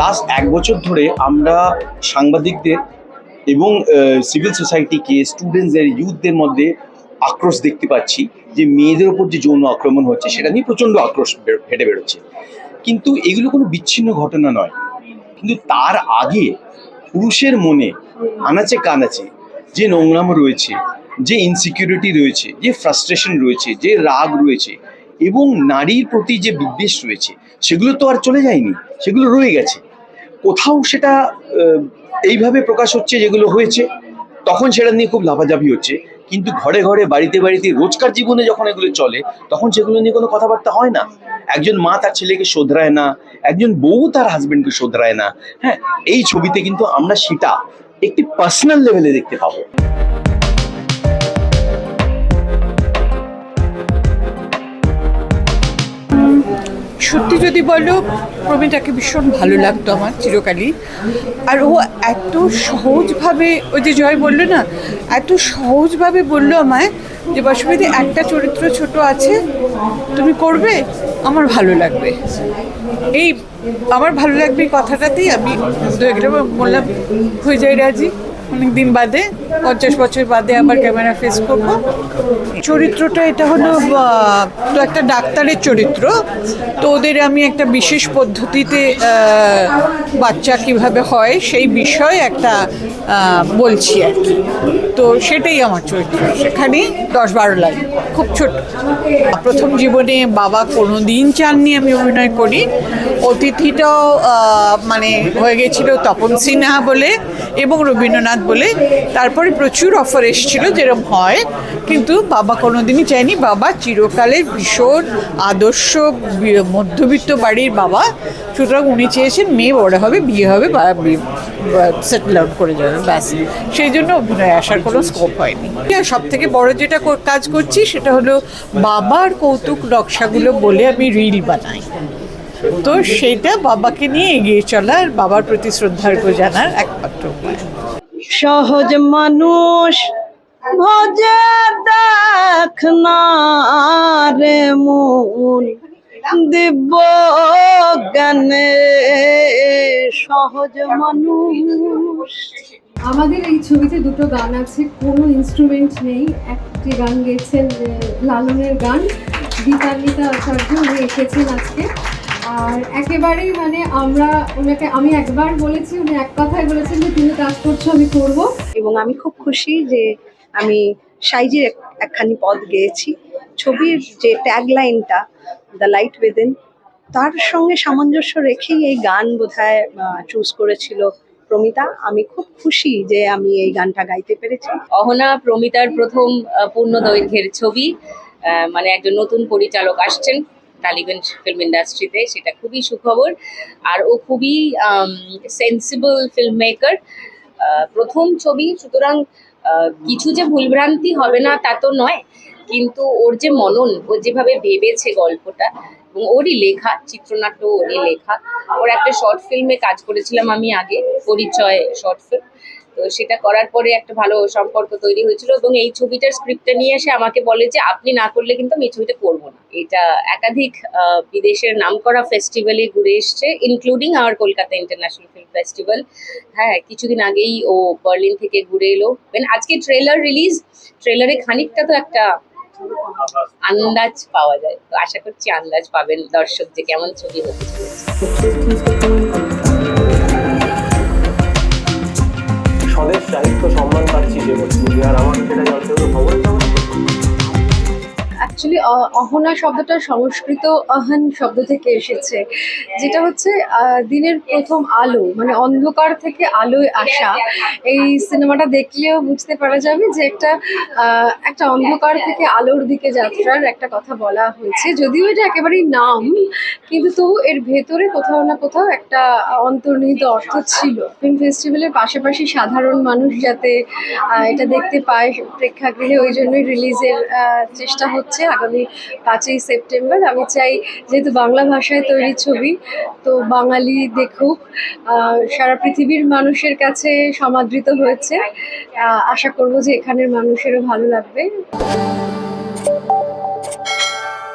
Last এক বছর ধরে আমরা সাংবাদিকদের এবং সিভিল সোসাইটিকে স্টুডেন্টসদের ইউথদের মধ্যে আক্রোশ দেখতে পাচ্ছি যে মেয়েদের ওপর যে যৌন আক্রমণ হচ্ছে, সেটা নিয়ে প্রচণ্ড আক্রোশ ফেটে বেরোচ্ছে। কিন্তু এগুলো কোনো বিচ্ছিন্ন ঘটনা নয়। কিন্তু তার আগে পুরুষের মনে আনাচে কানাচে যে নোংরাম রয়েছে, যে ইনসিকিউরিটি রয়েছে, যে ফ্রাস্ট্রেশন রয়েছে, যে রাগ রয়েছে এবং নারীর প্রতি যে বিদ্বেষ রয়েছে, সেগুলো তো আর চলে যায়নি, সেগুলো রয়ে গেছে। কোথাও সেটা এইভাবে প্রকাশ হচ্ছে যেগুলো হয়েছে, তখন সেটা নিয়ে খুব লাফাঝাপি হচ্ছে। কিন্তু ঘরে ঘরে, বাড়িতে বাড়িতে, রোজকার জীবনে যখন এগুলো চলে, তখন সেগুলো নিয়ে কোনো কথাবার্তা হয় না। একজন মা তার ছেলেকে শোধরায় না, একজন বউ তার হাজবেন্ডকে শোধরায় না। হ্যাঁ এই ছবিতে কিন্তু আমরা সেটা একটি পার্সোনাল লেভেলে দেখতে পাবো। সত্যি যদি বলো, প্রবীণটাকে ভীষণ ভালো লাগতো আমার চিরকালই। আর ও এত সহজভাবে, ওই যে জয় বলল না, এত সহজভাবে বলল আমায় যে বসুমতী একটা চরিত্র ছোট আছে, তুমি করবে, আমার ভালো লাগবে। এই আমার ভালো লাগবে এই কথাটাতেই আমি দু একটা বললাম, হয়ে যাই রাজি অনেক দিন বাদে। পঞ্চাশ বছর বাদে আবার ক্যামেরা ফেস করব। চরিত্রটা এটা হলো তো একটা ডাক্তারের চরিত্র। তো ওদের আমি একটা বিশেষ পদ্ধতিতে বাচ্চা কীভাবে হয় সেই বিষয়ে একটা বলছি আর কি। তো সেটাই আমার চরিত্র। সেখানেই দশ বারো লাইন, খুব ছোট। প্রথম জীবনে বাবা কোনো দিন চাননি আমি অভিনয় করি। অতিথিটাও মানে হয়ে গেছিল তপন সিনহা বলে এবং রবীন্দ্রনাথ বলে। তারপরে প্রচুর অফার এসেছিল যেরকম হয়। কিন্তু বাবা কোনোদিনই চায়নি। বাবা চিরকালের ভীষণ আদর্শ মধ্যবিত্ত বাড়ির বাবা। সুতরাং উনি চেয়েছেন মেয়ে বড় হবে, বিয়ে হবে, বা সেটেল আউট করে যাবে, ব্যাস। সেই জন্য অভিনয়ে আসার কোনো স্কোপ হয়নি। সব থেকে বড় যেটা কাজ করছি, সেটা হলো বাবার কৌতুক নকশাগুলো বলে আমি রিল বানাই। তো সেইটা বাবাকে নিয়ে এগিয়ে চলার, বাবার প্রতি শ্রদ্ধার্ঘ্য জানার একমাত্র উপায়। সহজ মানুষ ভজে দেখ না রে মন। দিব্য জ্ঞানে সহজ মানুষ। আমাদের এই ছবিতে দুটো গান আছে, কোনো ইনস্ট্রুমেন্ট নেই। একটি গান গেয়েছেন লালনের গান। গীতান্বিতা আচার্য উনি এসেছেন আজকে। আর একেবারেই মানে আমরা ওনাকে আমি একবার বলেছি উনি এক কথায় বলেছেন যে তুমি কাজ করছ আমি করব। এবং আমি খুব খুশি যে আমি সাইজের একখানি পদ গেয়েছি। ছবির যে ট্যাগ লাইনটা দ্য লাইট উইদিন তার সঙ্গে সামঞ্জস্য রেখেই এই গান বোধহয় চুজ করেছিল প্রমিতা। আমি খুব খুশি যে আমি এই গানটা গাইতে পেরেছি। অহনা প্রমিতার প্রথম আহ, পূর্ণ দৈর্ঘ্যের ছবি আহ, মানে একজন নতুন পরিচালক আসছেন। টালিগঞ্জ ফিল্ম ইন্ডাস্ট্রিতে সেটা খুবই সুখবর। আর ও খুবই সেন্সিবল ফিল্ম মেকার প্রথম ছবি, সুতরাং কিছু যে ভুলভ্রান্তি হবে না তা তো নয়, কিন্তু ওর যে মনন, ও যেভাবে ভেবেছে গল্পটা, এবং ওরই লেখা, চিত্রনাট্য, ওরই লেখা। ওর একটা শর্ট ফিল্মে কাজ করেছিলাম আমি আগে, পরিচয় শর্ট ফিল্ম তো সেটা করার পরে একটা ভালো সম্পর্ক তৈরি হয়েছিল এবং এই ছবিটার স্ক্রিপ্টটা নিয়ে এসে আমাকে বলে যে, আপনি না করলে কিন্তু আমি এই ছবিটা করব না। এটা একাধিক বিদেশের নামকরা ফেস্টিভ্যালে ঘুরে এসছে ইনক্লুডিং আমার কলকাতা ইন্টারন্যাশনাল ফিল্ম ফেস্টিভ্যাল হ্যাঁ কিছুদিন আগেই ও বার্লিন থেকে ঘুরে এলো। আজকে ট্রেলার রিলিজ ট্রেলারে খানিকটা তো একটা আন্দাজ পাওয়া যায়। তো আশা করছি আন্দাজ পাবেন দর্শক যে কেমন ছবি হতে চলেছে যে বলছি আর আমার সেটা জানতে হলো খবরের কাগজ অ্যাকচুয়ালি অহনা শব্দটা সংস্কৃত অহন শব্দ থেকে এসেছে, যেটা হচ্ছে দিনের প্রথম আলো মানে অন্ধকার থেকে আলোয় আসা। এই সিনেমাটা দেখলেও বুঝতে পারা যাবে যে একটা একটা অন্ধকার থেকে আলোর দিকে যাত্রার একটা কথা বলা হয়েছে। যদিও এটা একেবারেই নাম, কিন্তু তবু এর ভেতরে কোথাও না কোথাও একটা অন্তর্নিহিত অর্থ ছিল। ফিল্ম ফেস্টিভ্যালের পাশাপাশি সাধারণ মানুষ যাতে এটা দেখতে পায় প্রেক্ষাগৃহে, ওই জন্যই রিলিজের চেষ্টা হচ্ছে। আগামী পাঁচই সেপ্টেম্বর। আমি চাই যেহেতু বাংলা ভাষায় তৈরি ছবি, তো বাঙালি দেখুক সারা পৃথিবীর মানুষের কাছে সমাদৃত হয়েছে। আশা করব যে এখানের মানুষেরও ভালো লাগবে।